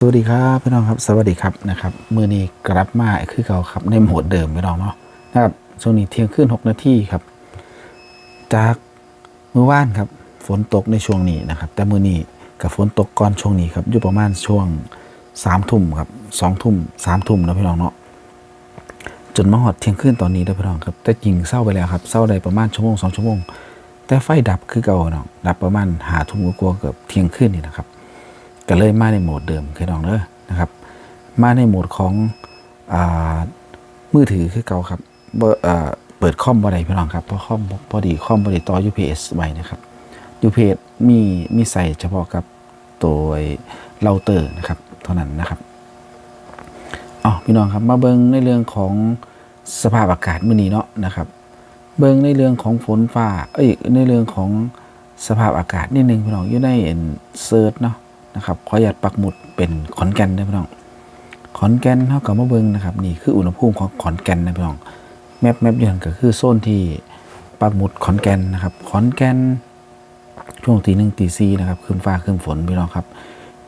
สวัสดีครับพี่น้องครับสวัสดีครับนะครับมือนี้กลับมาคือเก่าครับในโหมดเดิมพี่น้องเนาะนะครับช่วงนี้เที่ยงคืนหกนาทีครับ จากมือว่านครับฝนตกในช่วงนี้นะครับ แต่มือนี้กับฝนตกก่อนช่วงนี้ครับอยู่ประมาณช่วงสามทุ่มครับสองทุ่มสามทุ่มนะพี่น้องเนาะจนมาหอดเที่ยงคืนตอนนี้นะพี่น้องครับแต่จริงเศร้าไปแล้วครับเศร้าได้ประมาณชั่วโมงสองชั่วโมงแต่ไฟดับคือเก่าเนาะดับประมาณหาทุ่มกว่าเกือบเที่ยงคืนนี่นะครับ ก็เลยมาในโหมดเดิมคือน้องเด้อนะครับ มาในโหมดของอามือถือคือเก่าครับเปิดคอมบ่ได้พี่น้องครับเพราะคอมพอดีคอมบ่ได้ต่อ UPS ไว้นะครับ UPS มีมีใส่เฉพาะกับตัวเราเตอร์นะครับ เท่านั้นนะครับอ๋อพี่น้องครับมาเบิ่งในเรื่องของสภาพอากาศมื้อนี้เนาะนะครับ เบิ่งในเรื่องของฝนฟ้า เอ้ยในเรื่องของสภาพอากาศนิดนึงพี่น้องอยู่ในเซิร์ชเนาะ นะครับขออนุญาตปักหมุดเป็นขอนแก่นนะพี่น้องขอนแก่นเท่ากับมาเบิงนะครับนี่คืออุณหภูมิของขอนแก่นนะพี่น้องแมปแมปยันก็คือโซนที่ปักหมุดขอนแก่นนะครับขอนแก่นช่วงตีหนึ่งตีสี่นะครับคืนฟ้าคืนฝนพี่น้องครับ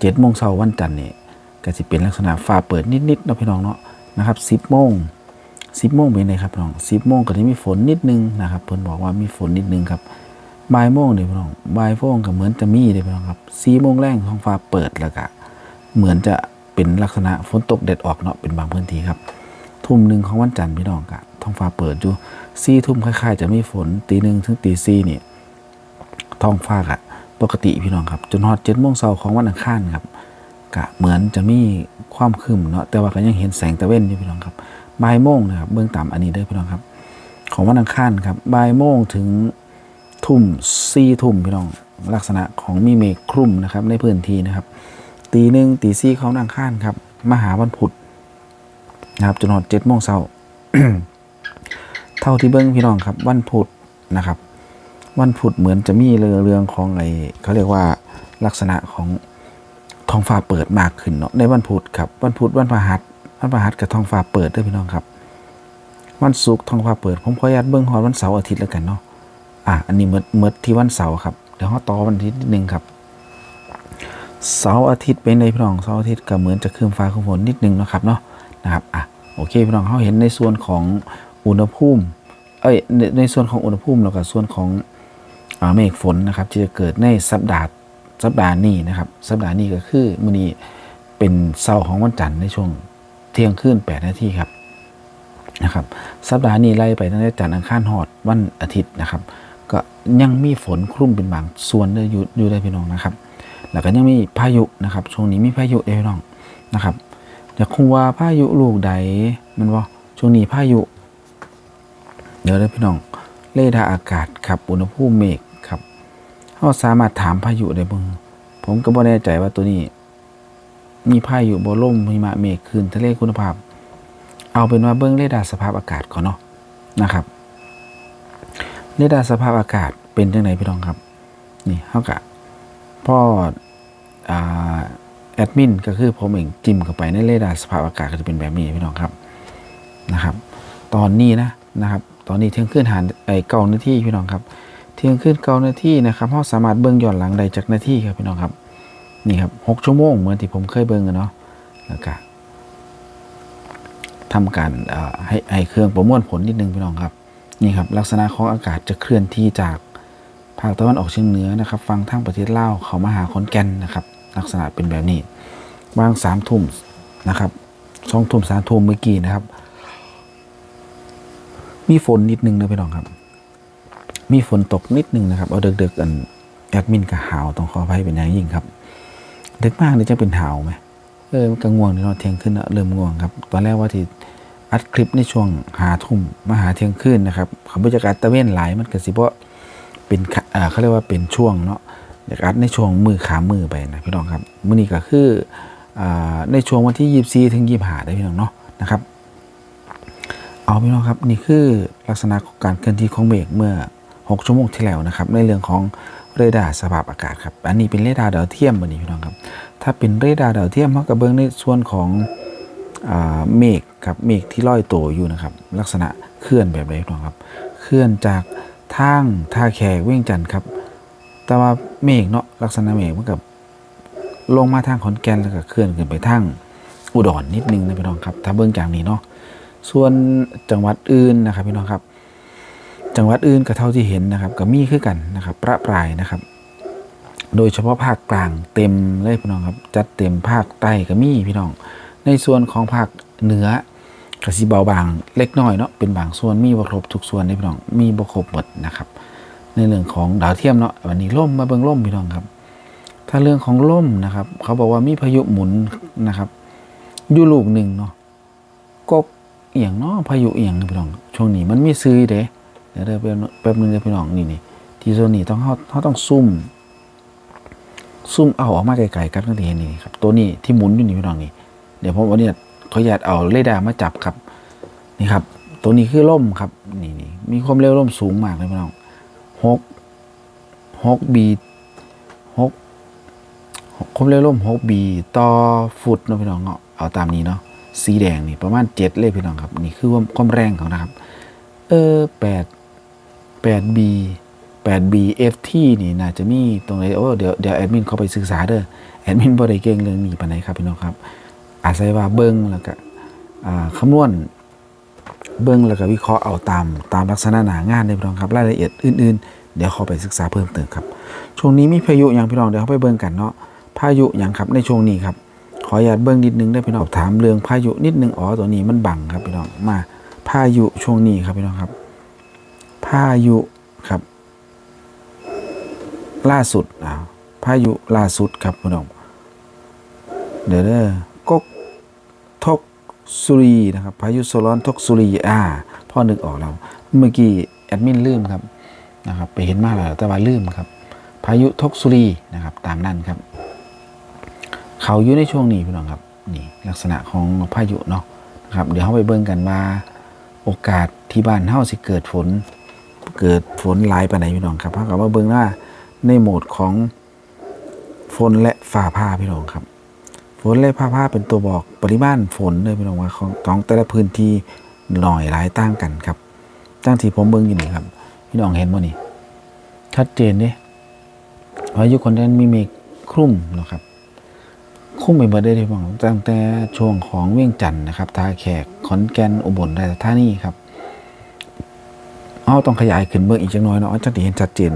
เจ็ดโมงเช้าวันจันทร์เนี่ยก็จะเป็นลักษณะฟ้าเปิดนิดๆนะพี่น้องเนาะนะครับสิบโมงสิบโมงเป็นไงครับพี่น้องสิบโมงก็จะมีฝนนิดนึงนะครับเพิ่นบอกว่ามีฝนนิดนึงครับ บ่ายโมงเนี่ยพี่น้องบ่ายโมงก็เหมือนจะมีเลยพี่น้องครับสี่โมงแรงท้องฟ้าเปิดแล้วก็เหมือนจะเป็นลักษณะฝนตกเด็ดออกเนาะเป็นบางพื้นที่ครับ ทุ่มหนึ่งของวันจันทร์พี่น้องกะท้องฟ้าเปิดอยู่สี่ทุ่มคล้ายๆ จะมีฝนตีหนึ่งถึงตีสี่นี่ท้องฟ้ากะปกติพี่น้องครับ จนฮอดเจ็ดโมงเช้าของวันอังคารครับกะเหมือนจะมีความครึมเนาะแต่ว่าก็ยังเห็นแสงตะเว้นอยู่พี่น้องครับบ่ายโมงนะครับเบื้องต่ำอันนี้เด้อพี่น้องครับ ของวันอังคารครับบ่ายโมงถึง ทุ่มสี่ทุ่มพี่น้องลักษณะของมีเมฆคลุมนะครับ ในพื้นที่นะครับ ตีหนึ่งตีสี่ของวันอังคารครับมหาวันพุธนะครับจนหอดเจ็ดโมงเช้าเท่าที่เบิ้งพี่น้องครับ วันพุธนะครับ วันพุธเหมือนจะมีเรื่องเรื่องของไอเขาเรียกว่าลักษณะของท้องฟ้าเปิดมากขึ้นเนาะในวันพุธครับ วันพุธวันพฤหัสวันพฤหัสกับท้องฟ้าเปิดด้วยพี่น้องครับ วันศุกร์ท้องฟ้าเปิดผมขออนุญาตเบิ้งหอดวันเสาร์อาทิตย์แล้วกันเนาะ อะอันนี้เมื่อเมื่อที่วันเสาร์ครับเดี๋ยวเขาต่อวันอาทิตย์นิดนึงครับเสาร์อาทิตย์เป็นในพี่น้องเสาร์อาทิตย์ก็เหมือนจะคืมฟ้าคืมฝนนิดนึงนะครับเนาะนะครับอะโอเคพี่น้องเขาเห็นในส่วนของอุณหภูมิเอ้ยในในส่วนของอุณหภูมิแล้วก็ส่วนของเมฆฝนนะครับที่จะเกิดในสัปดาห์สัปดาห์นี้นะครับสัปดาห์นี้ก็คือมื้อนี้เป็นเสาร์ของวันจันทร์ในช่วงเที่ยงคืน8นาทีครับนะครับสัปดาห์นี้ไล่ไปตั้งแต่จันทร์อังคารหอดวันอาทิตย์นะครับ ก็ยังมีฝนคลุ้มเป็นบางส่วนเลยอยู่อยู่ได้พี่น้องนะครับ แล้วก็ยังมีพายุนะครับ ช่วงนี้มีพายุเด้พี่น้องนะครับอยากคงว่าพายุลูกใดมันว่าช่วงนี้พายุ เดี๋ยวได้พี่น้องเรดาอากาศครับอุณหภูมิเมฆครับเราสามารถถามพายุได้เบ้างผมก็บ่แน่ใจว่าตัวนี้มีพายุบ่ลมหิมะเมฆคืนทะเลคุณภาพ เอาเป็นว่าเบื้องเรดาสภาพอากาศก่อนเนาะนะครับ เรดาร์สภาพอากาศเป็นจังไดพี่น้องครับ นี่เฮากะพ่ออแอดมินก็คือผมเองจิ้มเข้าไปในเรดาร์สภาพอากาศก็จะเป็นแบบนี้พี่น้องครับนะครับ ตอนนี้นะนะครับ ตอนนี้เที่ยงคืนหารไอเก้านาทีพี่น้องครับ เที่ยงคืนเก้านาทีนะครับเราสามารถเบิ่งย้อนหลังได้จากนาทีครับพี่น้องครับนี่ครับหกชั่วโมงเหมือนที่ผมเคยเบิ่งกันเนาะแล้วก็ทำการให้ให้เครื่องประมวลผลนิดนึงพี่น้องครับ นี่ครับลักษณะของอากาศจะเคลื่อนที่จากภาคตะวันออกเฉียงเหนือนะครับฟังทางประเทศลาวเขามาหาขอนแก่นนะครับ ลักษณะเป็นแบบนี้วางสามทุ่มนะครับสองทุ่มสามทุ่มเมื่อกี้นะครับ มีฝนนิดนึงนะพี่น้องครับ มีฝนตกนิดนึงนะครับ เอาเด็กๆกันแอดมินกับหาวต้องขออภัยเป็นอย่างยิ่งครับดึกมากนี่จะเป็นหาวไหมเออมันก็ง่วงนี่เนาะเที่ยงขึ้นเริ่มง่วงครับ ตอนแรกว่าที่ อัดคลิปในช่วงหาทุ่มมาหาเที่ยงคืนนะครับขาบรรยากาศตะเวนหลายมันก็สิเพราะเป็นเขาเรียกว่าเป็นช่วงเนาะอยากอัดในช่วงมือขามือไปนะพี่น้องครับมื้อนี้ก็คืออในช่วงวันที่ 24 ถึง 25 ได้พี่น้องเนาะนะครับ เอาพี่น้องครับนี่คือลักษณะของการเคลื่อนที่ของเมฆเมื่อ 6 ชั่วโมงที่แล้วนะครับ ในเรื่องของเรดาร์สภาพอากาศครับ อันนี้เป็นเรดาร์ดาวเทียมวันนี้พี่น้องครับ ถ้าเป็นเรดาร์ดาวเทียมเขากระเบื้องในส่วนของ เมฆครับเมฆที่ลอยตัวอยู่นะครับ ลักษณะเคลื่อนแบบไหนพี่น้องครับ เคลื่อนจากทางท่าแขกเวียงจันทร์ครับ แต่ว่าเมฆเนาะลักษณะเมฆมันกับลงมาทางขอนแก่นแล้วก็เคลื่อนขึ้นไปทางอุดรนนิดนึงนะพี่น้องครับ ถ้าเบิ่งจากนี้เนาะส่วนจังหวัดอื่นนะครับพี่น้องครับ จังหวัดอื่นก็เท่าที่เห็นนะครับก็มีคือกันนะครับ ประปรายนะครับ โดยเฉพาะภาคกลางเต็มเลยพี่น้องครับ จัดเต็มภาคใต้ก็มีพี่น้อง ในส่วนของภาคเหนือกสิเบาบางเล็กน้อยเนาะเป็นบางส่วนมีบครบทุกส่วนในพี่น้องมีบครบหมดนะครับ ในเรื่องของดาวเทียมเนาะวันนี้ล่มมาเบิ่งล่มพี่น้องครับ ถ้าเรื่องของล่มนะครับ เขาบอกว่ามีพายุหมุนนะครับอยู่ลูกหนึ่งเนาะกกเอียงเนาะพายุเอียงนพี่น้อง ช่วงนี้มันมีซื้อเด้เดี๋ยวเดี๋ยวแป๊บนึงแป๊บนึงเด้อพี่น้องนี่นี่ที่โซนนี้ต้องเขาเขาต้องซุ่มซุ่มเอาออกมาไกลๆกันก็จะเห็นนี่ครับตัวนี้ที่หมุนอยู่นี่พี่น้องนี่ เดี๋ยวผมวันนี้ขออนุญาตเอาเรดาร์มาจับครับ นี่ครับ ตัวนี้คือล่มครับ นี่นี่มีความเร็วล่มสูงมากเลยพี่น้องหกหกบีหกความเร็วล่มหกบีต่อฟุตนะพี่น้องเนาะเอาตามนี้เนาะสีแดงนี่ประมาณเจ็ดเลยพี่น้องครับ นี่คือความความแรงของนะครับ เออแปดแปดบีแปดบีเอฟที่นี่น่าจะมีตรงไหนโอ้เดี๋ยวเดี๋ยวแอดมินเขาไปศึกษาเด้อแอดมินบ่ได้เก่งเรื่องนี้ปานไหนครับพี่น้องครับ อาศัยว่าเบิ้งแล้วก็คำนวณเบิ้งแล้วก็วิเคราะห์เอาตามตามลักษณะหนางานในพี่น้องครับรายละเอียดอื่น ๆ เดี๋ยวเขาไปศึกษาเพิ่มเติมครับ ช่วงนี้มีพายุอย่างพี่น้องเดี๋ยวเขาไปเบิ้งกันเนาะพายุอย่างครับในช่วงนี้ครับขออนุญาตเบิ้งนิดนึงได้พี่น้องถามเรื่องพายุนิดนึงอ๋อตัวนี้มันบังครับพี่น้องมาพายุช่วงนี้ครับพี่น้องครับ พายุครับ ล่าสุดอ่าพายุล่าสุดครับพี่น้องเดี๋ยวเด้อ ทกสุรีนะครับพายุโซลอนทกสุรีอ่าพ่อนึกออกแล้ว เมื่อกี้แอดมินลืมครับนะครับไปเห็นมากแล้วแต่ว่าลืมครับ พายุทกสุรีนะครับตามนั้นครับ เขาอยู่ในช่วงนี้พี่น้องครับนี่ลักษณะของพายุเนาะนะครับเดี๋ยวเขาไปเบิ่งกันว่าโอกาสที่บ้านเฮาสิเกิดฝน เกิดฝนหลายปานไหนพี่น้องครับเขาก็มาเบิ่งว่าในโหมดของฝนและฝ่าผ้าพี่น้องครับ ฝนและผ้าผ้าเป็นตัวบอกปริมาณฝนเลยพี่น้องว่าของของแต่ละพื้นที่หน่อยหลายต่างกันครับตั้งที่ผมเบิ่งอยู่นี่ครับ พี่น้องเห็นบ่นี่ชัดเจนเด้พายุคนนั้นมีเมฆคลุมเนาะครับคลุ้มไปหมดได้ที่บอกตั้งแต่ช่วงของเวียงจันทน์นะครับท่าแขกขอนแก่นอุบลราชธานีครับเอาต้องขยายขึ้นเบิ่งอีกจังน้อยเนาะจังสิเห็นชัดเจน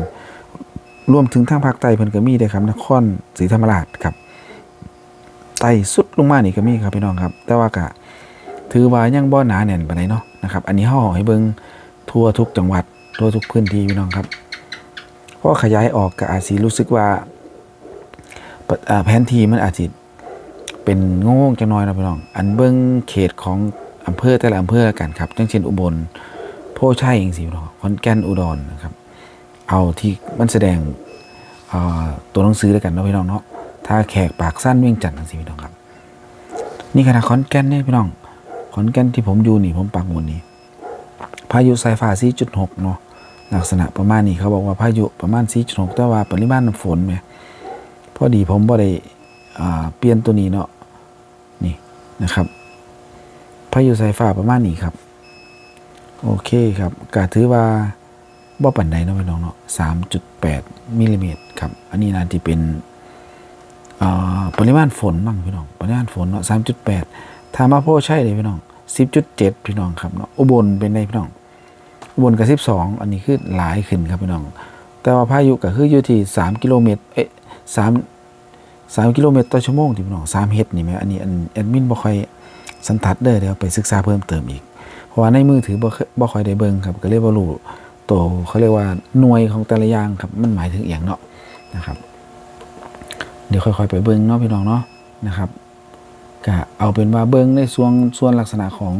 รวมถึงทางภาคใต้เพิ่นก็มีได้ครับนครศรีธรรมราชครับ ไต่สุดลงมานี่ก็มีครับพี่น้องครับ แต่ว่าก็ถือว่ายังบ่หนาแน่นปานใดเนาะนะครับ อันนี้เฮาเอให้เบิ่งทั่วทุกจังหวัด ทั่วทุกพื้นที่พี่น้องครับเพราะขยายออกก็อาจสิรู้สึกว่าปะอ่าแผนที่มันอาจสิเป็นโง่ๆจังน้อยนะพี่น้อง อันเบิ้งเขตของอำเภอแต่ละอำเภอและกันครับจังเช่นอุบลโพชัยเองสิพี่น้องขอนแก่นอุดรนะครับ เอาที่มันแสดงตัวหนังสือแล้วกันเนาะพี่น้องเนาะ ถ้าแขกปากสั้นเวียงจันทร์สิพี่น้องครับ นี่ขนาดขอนแก่นเนี่ยพี่น้องขอนแก่นที่ผมอยู่นี่ผมปักหมุดนี่พายุสายฟ้า4.6เนาะลักษณะประมาณนี้เขาบอกว่าพายุประมาณ4.6แต่ว่าปริมาณน้ำฝนเนี่ยพอดีผมบ่ได้อ่าเปลี่ยนตัวนี้เนาะนี่นะครับพายุสายฟ้าประมาณนี้ครับ โอเคครับก็ถือว่าบ่ปันใดเนาะพี่น้องเนาะ3.8มิลลิเมตรครับ อันนี้น่าจะเป็น ปริมาณฝนบ้างพี่น้อง ปริมาณฝนเนาะ3.8ถ้ามาโพใช่เลยพี่น้อง10.7พี่น้องครับเนาะอุบลเป็นไงพี่น้อง อุบลกับ12อันนี้คือหลายขึ้นครับพี่น้อง แต่ว่าพายุก็คืออยู่ที่3กิโลเมตร เอ๊ะ3 3กิโลเมตรต่อชั่วโมงที่พี่น้อง3เฮ็ดนี่แหมอันนี้อันแอดมินบ่ค่อยสันทัดเด้อเดี๋ยวไปศึกษาเพิ่มเติมอีก เพราะว่าในมือถือบ่เคยบ่ค่อยได้เบิ่งครับก็เลยบ่รู้ตัวเขาเรียกว่าหน่วยของแต่ละอย่างครับมันหมายถึงอย่างเนาะนะครับ เดี๋ยวค่อยๆ ไปเบิ่งเนาะพี่น้องเนาะนะครับก็เอาเป็นว่าเบิ่งในส่วนส่วนลักษณะของ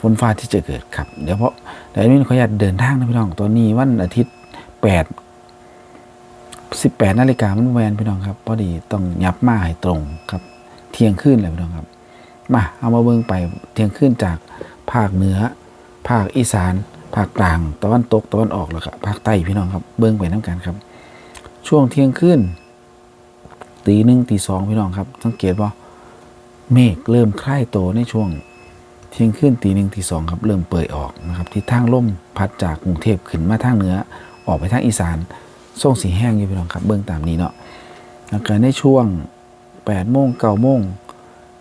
ฝนฟ้าที่จะเกิดครับ เดี๋ยวเพราะเดี๋ยวแอดมินขออนุญาตเดินทางนะพี่น้องตอนนี้วันอาทิตย์8 18นาฬิกามันแวนพี่น้องครับพอดีต้องยับมาให้ตรงครับ เที่ยงคืนเลยพี่น้องครับมาเอามาเบิ่งไปเที่ยงคืนจากภาคเหนือ ภาคอีสาน ภาคกลาง ตะวันตกตะวันออกแล้วก็ภาคใต้พี่น้องครับ เบิ่งไปน้ำกันครับ ช่วงเที่ยงคืน ตีหนึ่งตีสองพี่น้องครับ สังเกตว่าเมฆเริ่มคล้ายโตในช่วงเที่ยงคืนตีหนึ่งตีสองครับเริ่มเปิดออกนะครับที่ทางลมพัดจากกรุงเทพขึ้นมาทางเหนือ ออกไปทางอีสานส่งสีแห้งอยู่พี่น้องครับ เบื้องตามนี้เนาะแล้วก็ในช่วงไปแปดโมงเก้าโมง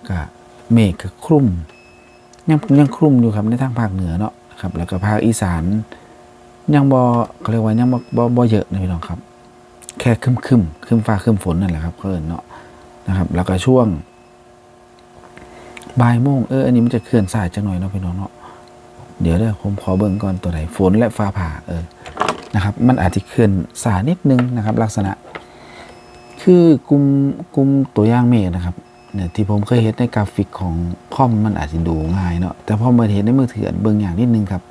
ก็เมฆก็คลุมยังยังคลุมอยู่ครับในทางภาคเหนือเนาะครับแล้วก็ภาคอีสานยังบ่เขาเรียกว่ายังบ่บ่บ่เยอะนะพี่น้องครับ แค่คึมครึมๆครึมฟ้าครึมฝนนั่นแหละครับเขาเอิ้นเนาะนะครับ แล้วก็ช่วงบ่ายโมงเอออันนี้มันจะเคลื่อนสายจังหน่อยเนาะพี่น้องเนาะเดี๋ยวเด้อผมขอเบิ่งก่อนตัวไหนฝนและฟ้าผ่าเออนะครับ มันอาจจะเคลื่อนสายนิดนึงนะครับ ลักษณะ คือกลุ่มกลุ่มตัวอย่างเมฆนะครับเนี่ยที่ผมเคยเห็นในกราฟิกของคอมมันอาจจะดูง่ายเนาะแต่พอมาเห็นในมือถือเบิ่งอย่างนิดนึงครับ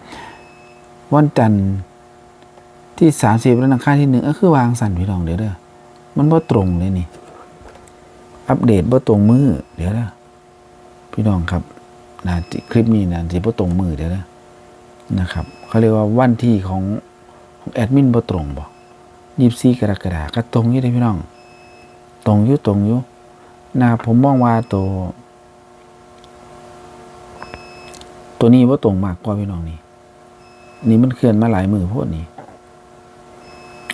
วันจันทร์ ที่สามสิบวันอังคาที่หนึ่งก็คือวางสั่นพี่น้องเดี๋ยวเด้อมันบ่ตรงเลยนี่ อัปเดตบ่ตรงมือเดี๋ยวเด้อพี่น้องครับนะคลิปนี้นะสิบ่ตรงมือเดี๋ยวเด้อนะครับเขาเรียกว่าวันที่ของของแอดมินบ่ตรงบ่ยี่สี่กรกฎาคมก็ตรงอยู่เด้พี่น้อง ตรงอยู่ตรงอยู่นะครับผมมองว่าตัว ตัวนี้ว่าตรงมากกว่าพี่น้องนี่นี่มันเคลื่อนมาหลายมือพวกนี้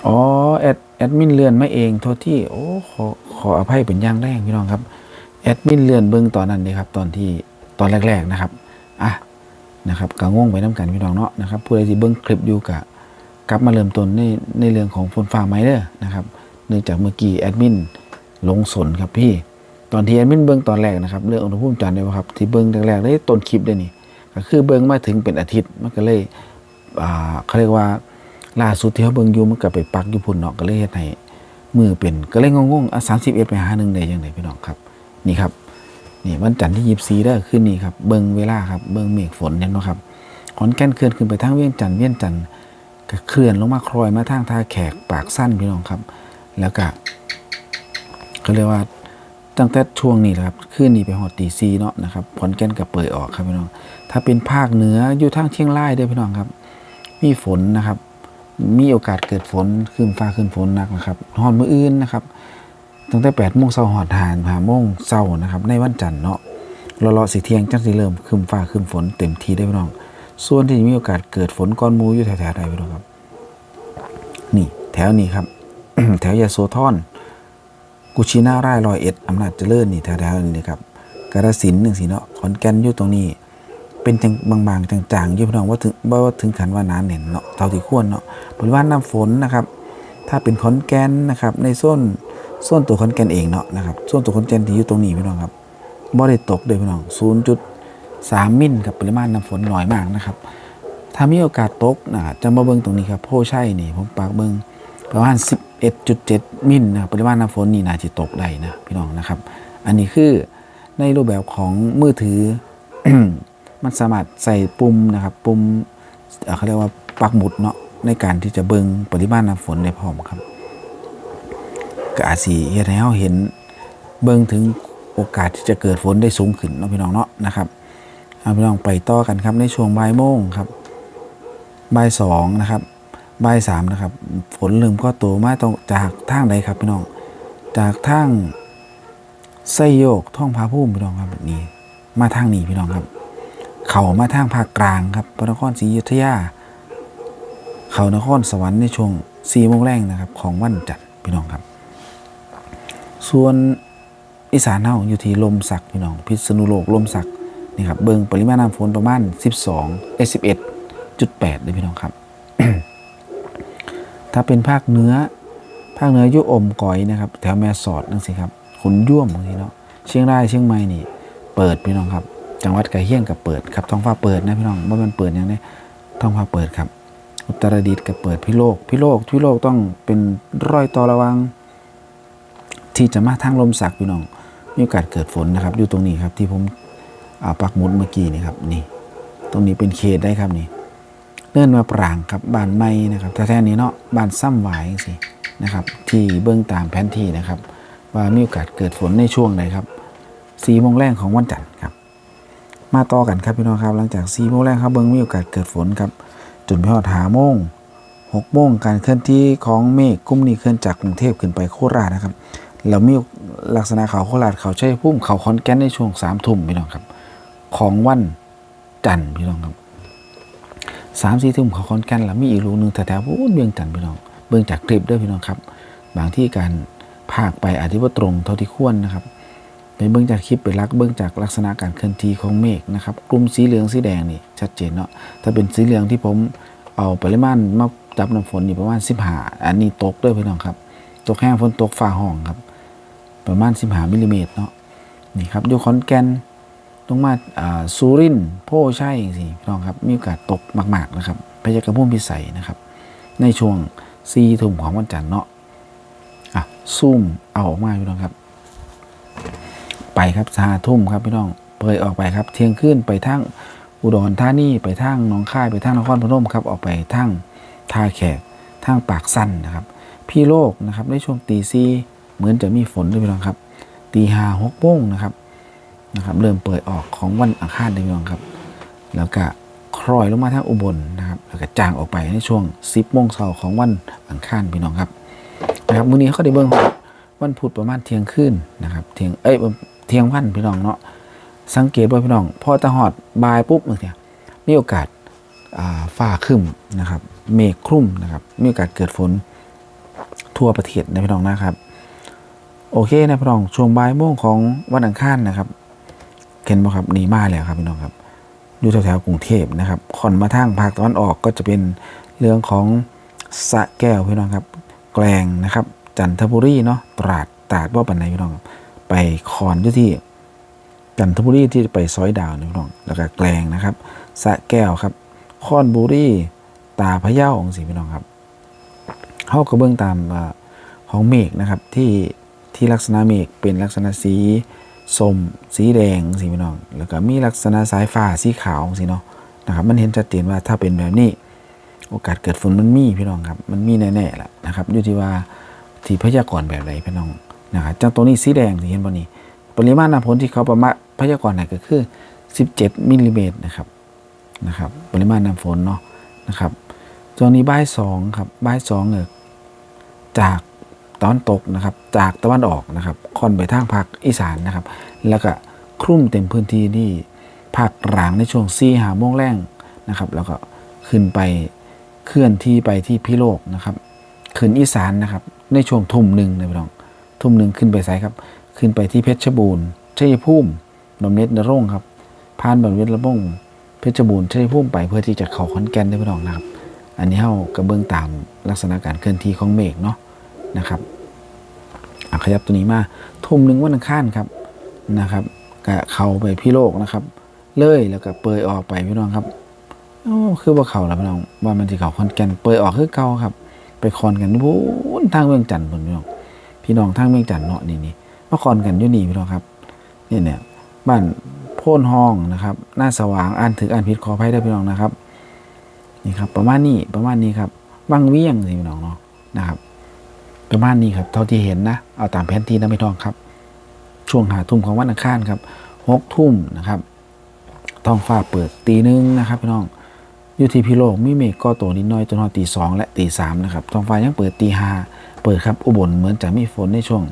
อ๋อแอดแอดมินเลื่อนมาเองโทษที่ โอ้ขอขออภัยเป็นอย่างแรกพี่น้องครับแอดมินเลื่อนเบิ้งตอนนั้นเลยครับ ตอนที่ตอนแรก ๆนะครับอะนะครับกะงงไปน้ำกันพี่น้องเนาะนะครับผู้ใดที่เบิ้งคลิปอยู่กะกลับมาเริ่มต้นในในเรื่องของฝนฟ้าไหมเด้อนะครับเนื่องจากเมื่อกี้แอดมินลงสนครับพี่ ตอนที่แอดมินเบิ้งตอนแรกนะครับเรื่องอุณหภูมิจันทร์เนี่ยครับที่เบิ้งแรกๆได้ต้นคลิปได้นี่ก็คือเบิ้งมาถึงเป็นอาทิตย์มันก็เลยอ่าเขาเรียกว่า ล่าสุดที่เขาเบิ่งอยู่มันก็ไปปักอยู่พุ่นเนาะก็เลยเฮ็ดให้มือเป็นก็เลยงงๆอะ31ไปหาหนึ่งได้ยังไงพี่น้องครับ นี่ครับ นี่วันจันทร์ที่24เด้อขึ้นนี่ครับเบิ่งเวลาครับเบิ่งเมฆฝนเห็นบ่ครับขอนแก่นเคลื่อนขึ้นไปทางเวียงจันทร์เวียงจันทร์ก็เคลื่อนลงมาคลอยมาทางท่าแขกปากสั้นพี่น้องครับ แล้วก็ก็เรียกว่าตั้งแต่ช่วงนี้แหละครับขึ้นนี่ไปหอดตีซีเนาะนะครับขอนแก่นก็เปิดออกครับพี่น้อง ถ้าเป็นภาคเหนืออยู่ทางเชียงรายด้อพี่น้องครับ มีฝนนะครับ มีโอกาสเกิดฝนขึ้นฟ้าขึ้นฝนหนักนะครับหอนมืออื่นนะครับตั้งแต่8โมงเช้าหอดหานหาโมงเช้านะครับ ในวันจันทร์เนาะรอรอสิเทียงจังสิเริ่มขึ้นฟ้าขึ้นฝนเต็มทีได้พี่น้อง ส่วนที่มีโอกาสเกิดฝนก้อนมูอยู่แถวๆใดพี่น้องครับ นี่ แถวนี้ครับ แถวยาโซทอน กุชินาไร่ายรอยเอ็ดอำนาจเจริญนี่แถวๆนี้นะครับกาฬสินหนึ่งสีเนาะขอนแก่นอยู่ตรงนี้ เป็นจังบางๆจางๆอยู่พี่น้องว่าถึงว่าถึงขันว่าหนาเน่นเนาะเท่าที่ควรเนาะปริมาณน้ำฝนนะครับ ถ้าเป็นขอนแก่นนะครับ ในโซนโซนตัวขอนแก่นเองเนาะนะครับโซนตัวขอนแก่นที่อยู่ตรงนี้พี่น้องครับบ่ได้ตกเลยพี่น้อง0.3มิลครับปริมาณน้ำฝนน้อยมากนะครับ ถ้ามีโอกาสตกนะจะมาเบิ่งตรงนี้ครับโพชัยนี่ผมปากเบิ่งประมาณ11.7 มิลนะปริมาณน้ำฝนนี่น่าจะตกได้นะพี่น้องนะครับ อันนี้คือในรูปแบบของมือถือ มันสามารถใส่ปุ่มนะครับปุ่มเเขาเรียกว่าปักหมุดเนาะในการที่จะเบิงปริมาณน้ำฝนได้พร้อมครับก็อาจสิเฮ็ดให้เราเห็นเบิงถึงโอกาสที่จะเกิดฝนได้สูงขึ้นเนาะพี่น้องเนาะนะครับเอาพี่น้องไปต่อกันครับในช่วงบ่ายโมงครับบ่ายสองนะครับบ่ายสามนะครับ ฝนเริ่มก็ตัวมาตรงจากทางใดครับพี่น้อง จากทางไส้โยกท่องพาพุ่มพี่น้องครับแบบนี้ มาทางนี้พี่น้องครับ เขามาทางภาคกลางครับพระนครศรีอยุธยา เขานครสวรรค์ในช่วงสี่โมงแรงนะครับ ของวันจันทร์พี่น้องครับ ส่วนอีสานเฮาอยู่ที่ลมสักพี่น้อง พิษณุโลกลมสักนี่ครับเบิงปริมาณน้ำฝนประมาณ 12เอ11.8เลยพี่น้องครับ ถ้าเป็นภาคเหนือภาคเหนือยุอมก๋อยนะครับ แถวแม่สอดนั่นสิครับขุนย่วมบางทีเนาะเชียงรายเชียงใหม่นี่ เปิดพี่น้องครับ จังหวัดกล้เคียงกับเปิดครับท้องฟ้าเปิดนะพี่น้องว่ามันเปิดอย่างนี้ท้องฟ้าเปิดครับ อุตรดิตถ์กับเปิดพิโลกพิโลกพิโลกต้องเป็นรอยต่อระวัง ที่จะมาทางลมสักพี่น้องมีโอกาสเกิดฝนนะครับ อยู่ตรงนี้ครับที่ผมปักหมุดเมื่อกี้นี่ครับนี่ ตรงนี้เป็นเขตได้ครับนี่เลื่อนมาปรางครับบ้านไม้นะครับแท้ๆนี้เนาะบ้านซ้ำหวายสินะครับที่เบื้องตามแผนที่นะครับ ว่ามีโอกาสเกิดฝนในช่วงไหนครับสี่โมงแรกของวันจันทร์ครับ มาต่อกันครับพี่น้องครับ หลังจากสี่โมงแรกครับเบิ้งมีโอกาสเกิดฝนครับจนไปหอดหาโมงหกโมงการเคลื่อนที่ของเมฆกลุ่มนี้เคลื่อนจากกรุงเทพขึ้นไปโคราชนะครับแล้วมีลักษณะเขาโคราชเขาใช้พุ่มเขาคอนแกนในช่วงสามทุ่มพี่น้องครับ ของวันจันทร์พี่น้องครับสามสี่ทุ่มเขาคอนแกนแล้วมีอีกรูหนึงแถวๆพูดเบียงจันทร์พี่น้อง เบื้องจากคลิปด้วยพี่น้องครับ บางที่การภาคไปอาจจะว่าตรงเท่าที่ควรนะครับ ไปเบื้องจากคลิปไปลักเบื้องจากลักษณะการเคลื่อนที่ของเมฆนะครับกลุ่มสีเหลืองสีแดงนี่ชัดเจนเนาะถ้าเป็นสีเหลืองที่ผมเอาปริมาณมาจับน้ำฝนนี่ประมาณ15อันนี้ตกด้วยพี่น้องครับตกแห้งฝนตกฟ้าห้องครับ ประมาณ15มิลลิเมตรเนาะนี่ครับอยู่ขอนแก่นลงมาสุรินโพชัยจังซี่พี่น้องครับมีโอกาสตกมากๆนะครับพยากรณ์พุ่มพิสัยนะครับ ในช่วง4ทุ่มของวันจันทร์เนาะอะซูมเอาออกมาพี่น้องครับ ครับสาทุ่มครับพี่น้องเปยออกไปครับ เที่ยงคืนไปทางอุดรธานีไปทางหนองคายไปทางนครพนมครับออกไปทางท่าแขกทางปากสั้นนะครับ พี่โลกนะครับในช่วงตีซีเหมือนจะมีฝนด้วยพี่น้องครับตีห้าหกโมงนะครับนะครับเริ่มเปิดออกของวันอังคารด้วยพี่น้องครับ แล้วก็คล้อยลงมาทางอุบลนะครับแล้วก็จางออกไปในช่วง10โมงเช้าของวันอังคารพี่น้องครับนะครับมื้อนี้เขาได้เบิ่งวันพุธประมาณเที่ยงคืนนะครับเที่ยงเอ้ย เที่ยงวันพี่น้องเนาะสังเกตว่าพี่น้องพอตะหอดบายปุ๊บเนี่ยมีโอกาสฟ้าครึ้มนะครับ เมฆคลุมนะครับ มีโอกาสเกิดฝนทั่วประเทศนะพี่น้องนะครับโอเคนะพี่น้องช่วงบ่ายโมงของวันอังคารนะครับเห็นบ่ครับหนีมาแล้วครับพี่น้องครับอยู่แถวๆกรุงเทพนะครับคอนมาทางภาคตะวันออกก็จะเป็นเรื่องของสะแก้วพี่น้องครับ แกลงนะครับ จันทบุรีเนาะตราดตราดว่าปันไหนพี่น้องครับ ไปคอนอยู่ที่จันทบุรีที่ไปซอยดาวนะพี่น้องแล้วก็แกลงนะครับสะแก้วครับคอนบุรีตาพะเยาของสีพี่น้องครับเข้าก็เบื้องตามของเมฆนะครับที่ที่ลักษณะเมฆเป็นลักษณะสีส้มสีแดงสีพี่น้อง แล้วก็มีลักษณะสายฟ้าสีขาวสีเนาะนะครับมันเห็นชัดเจนว่าถ้าเป็นแบบนี้ โอกาสเกิดฝนมันมีพี่น้องครับ มันมีแน่ๆแหละนะครับอยู่ที่ว่าที่พยากรณ์แบบไหนพี่น้อง นะครับจังตัวนี้สีแดงที่เห็นบนนี้ปริมาณน้ำฝนที่เขาประมาณพยากรณ์เนี่ยก็คือ 17มิลลิเมตรนะครับนะครับ ปริมาณน้ำฝนเนาะนะครับตรงนี้บ่ายสองครับบ่ายสองเนี่ยจากตะวันตกนะครับ จากตะวันออกนะครับค่อนไปทางภาคอีสานนะครับ แล้วก็คลุมเต็มพื้นที่ที่ภาคกลางในช่วง4หาโมงแรงนะครับ แล้วก็ขึ้นไปเคลื่อนที่ไปที่พิโลกนะครับขึ้นอีสานนะครับ ในช่วงทุ่มหนึ่งนะพี่น้อง ทุ่มหนึ่งขึ้นไปไสครับ ขึ้นไปที่เพชรบูรณ์ชัยภูมิบำเน็จนรงค์ครับผ่านบำเน็จระบงเพชรบูรณ์ชัยภูมิไปเพื่อที่จะเข้าขอนแก่นได้พี่น้องนะครับ อันนี้เฮากระเบื้องตามลักษณะการเคลื่อนที่ของเมฆเนาะนะครับอะขยับตัวนี้มาทุ่มหนึ่งวันอังคารครับนะครับก็เข้าไปพี่โลกนะครับ เลยแล้วก็เปยออกไปพี่น้องครับโอ้คือว่าเขาแล้วพี่น้องว่ามันที่เขาขอนแก่นเปยออกคือเก่าครับ ไปคอนกันพูนทางเมืองจันทน์พี่น้อง พี่น้องทางเมืองจันเนาะนี่นี่มาคอนกันอยู่นี่พี่น้องครับนี่เนี่ยบ้านโพ่นห้องนะครับหน้าสว่างอ่านถึงอ่านผิดขออภัยด้วยพี่น้องนะครับนี่ครับ ประมาณนี้ประมาณนี้ครับวังเวียงสิพี่น้องเนาะนะครับ ประมาณนี้ครับ เท่าที่เห็นนะเอาตามแผนที่นะพี่น้องครับ ช่วงหาทุ่มของวันอังคารครับหกทุ่มนะครับท้องฟ้าเปิดตีหนึ่งนะครับพี่น้อง อยู่ที่พิโลกมีเมฆก่อตัวนิดน้อยจนถึงตีสองและตีสามนะครับท้องฟ้ายังเปิดตีห้าเปิดครับอุบลเหมือนจะมีฝนในช่วง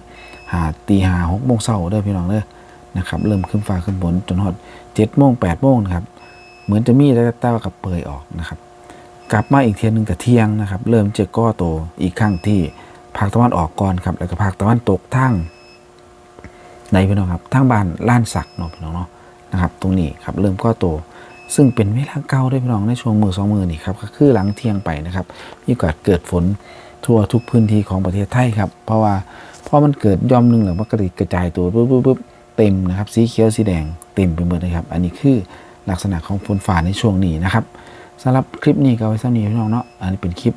หาตีห้าหกโมงเช้าเด้อพี่น้องเด้อนะครับเริ่มขึ้นฟ้าขึ้นฝนจนหอดเจ็ดโมงแปดโมงนะครับเหมือนจะมีแต่แต่ว่ากับเปยออกนะครับ กลับมาอีกเทียนหนึ่งกับเที่ยงนะครับ เริ่มเจะก่อตัวอีกครั้งที่ภาคตะวันออกก่อนครับแล้วก็ภาคตะวันตกทั้งในพี่น้องครับทั้งบ้านล้านสักเนาะพี่น้องเนาะนะครับ ตรงนี้ครับเริ่มก่อตัว ซึ่งเป็นเวลาเก่าด้วยพี่น้องในช่วงมือสองมือนี่ครับก็คือหลังเที่ยงไปนะครับมีโอกาสเกิดฝนทั่วทุกพื้นที่ของประเทศไทยครับ เพราะว่าพอมันเกิดย่อมหนึ่งหรือว่ากระดิกระจายตัวปุ๊บปุ๊บปุ๊บเต็มนะครับ สีเขียวสีแดงเต็มไปหมดเลยครับ อันนี้คือลักษณะของฝนฝ่าในช่วงนี้นะครับสำหรับคลิปนี้ก็ไว้เท่านี้พี่น้องเนาะอันนี้เป็นคลิป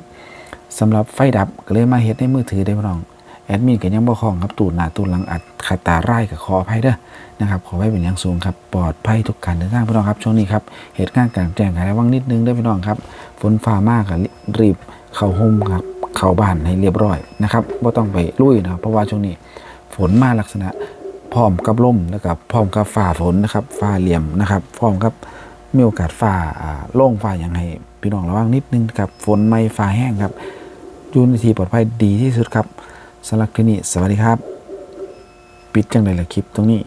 สำหรับไฟดับก็เลยมาเฮ็ดในมือถือได้พี่น้อง แอดมินก็ยังบ่คล่องครับตูดหน้าตูดหลังอัดขาดตาไร่กับขออภัยเด้อนะครับขอไว้เป็นอย่างสูงครับปลอดภัยทุกการเดินทางพี่น้องครับช่วงนี้ครับเหตุการณ์กลางแจ้งให้ระวังนิดนึงเด้พี่น้องครับ ฝนฟ้ามากก็รีบเข้าห่มครับเข้าบ้านให้เรียบร้อยนะครับว่ต้องไปลุยนะเพราะว่าช่วงนี้ฝนมาลักษณะพร้อมกับลมแล้วก็พร้อมกับฝ่าฝนนะครับฝ่าเหลี่ยมนะครับพร้อมกับมีโอกาสฝ่าอ่าโล่งฝ่าอย่างไรพี่น้องระวังนิดนึงครับฝนไม่ฝ่าแห้งครับอยู่ในที่ปลอดภัยดีที่สุดครับ สำหรับคลิปนี้สวัสดีครับ ปิดจังเลยละคลิปตรงนี้